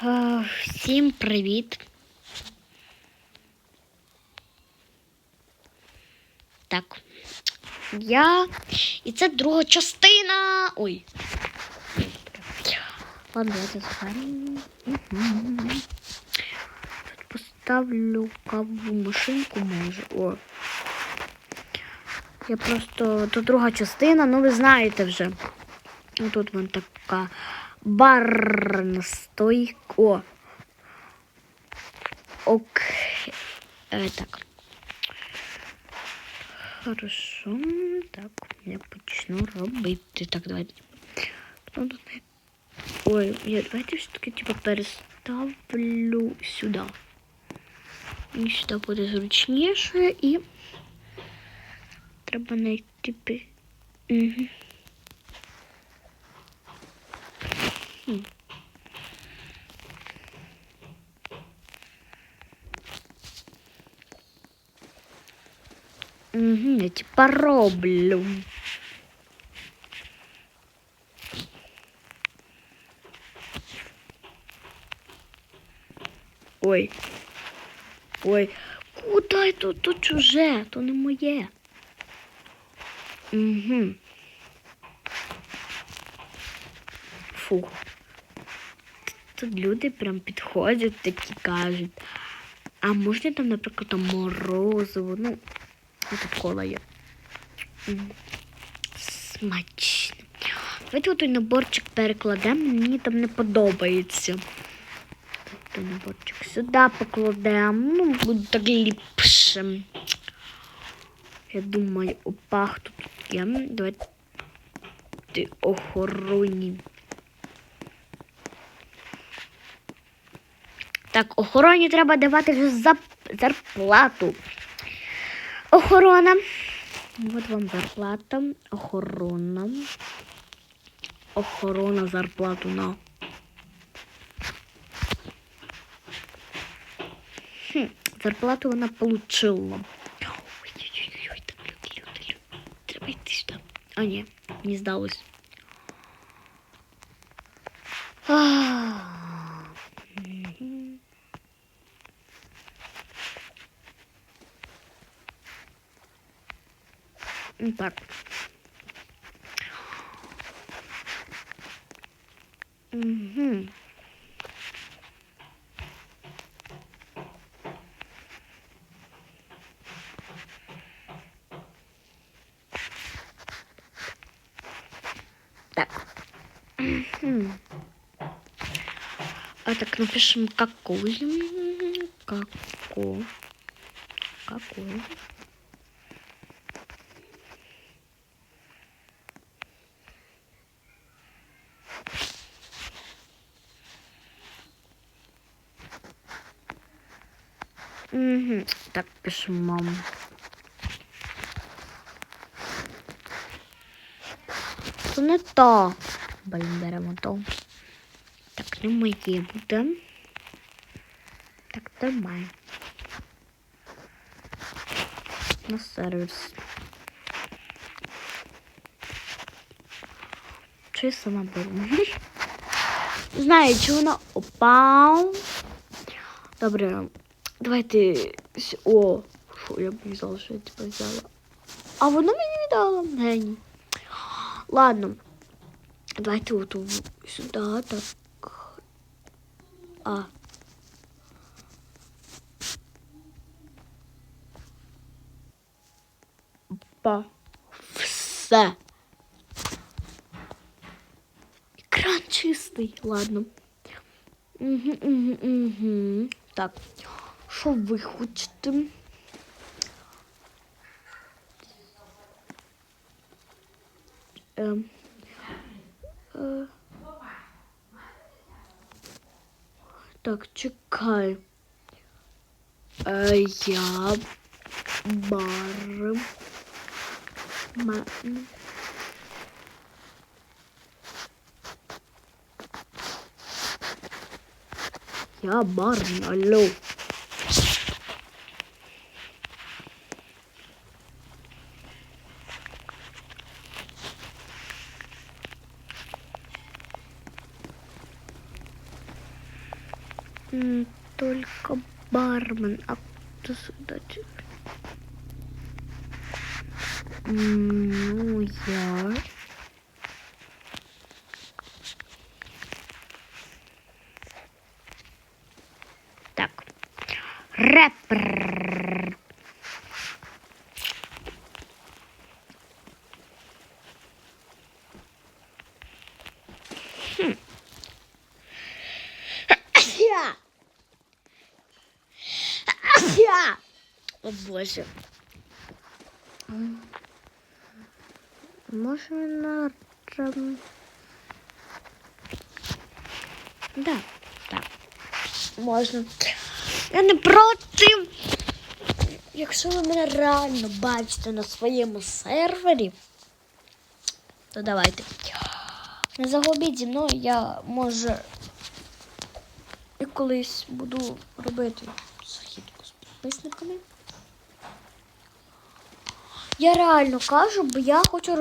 Всім привіт. Так. Я. І це друга частина. Ой. Ладно, згадаємо. Тут поставлю каву машинку, може. О. Я просто. Тут друга частина, ну ви знаєте вже. Тут вон така барна стойка. О. Ок. Е, так. Хорошо. Так, я почну робити. Так, давайте. Потім тут не- Ой, я давайте все-таки типа переставлю сюди. І сюди буде зручніше і треба знайти. пи- Угу. Угу, я типа роблю. Ой. Ой. Куда это? Тут чуже, то не моє. Угу. Фу. Тут люди прям підходять, такі кажуть. А можна там, наприклад, там морозиво, ну, тут кола є. Смачно. Давайте той наборчик перекладемо, мені там не подобається. Той наборчик сюди покладемо. Ну, буде так ліпше. Я думаю, опа, хто тут є. Давайте охороні. Так, охороні треба давати вже зап- зарплату. Охорона. От вам зарплата. Охорона. Охорона зарплату на. Хм, зарплату вона получила. Ой-ой-ой, там люди, люди, люди. Треба йти сюди. А, ні, не здалось. Так. Угу. Так. А так напишем какой. Како. Какой. Угу. Так, пишем мам. То не то. Блін, беремо то. Так, не моє буде. Так, тримай. На сервіс. Чи сама беру? Знаю, чи вона опав. Добре, давайте. с- О, фу, я б не знала, що я тебе взяла. А воно мені віддало. Гені. Ладно. Давайте от у- сюди так. А. Па. Все. Екран чистий. Ладно. Угу, угу, угу. Так. Що ви хочете? Ем. Е. Так, чекай. Е, я бар. Ма... Я бар алло. Только бармен. А кто сюда? Ну, я. Так. Рэпер. Хм. Я. Я. О боже. Може на рам- Да, так. Можна. Я не проти. Якщо ви мене реально бачите на своєму сервері, то давайте. Не загубіть зі мною, я може і колись буду робити східку з підписниками. Я реально кажу, бо я хочу робити.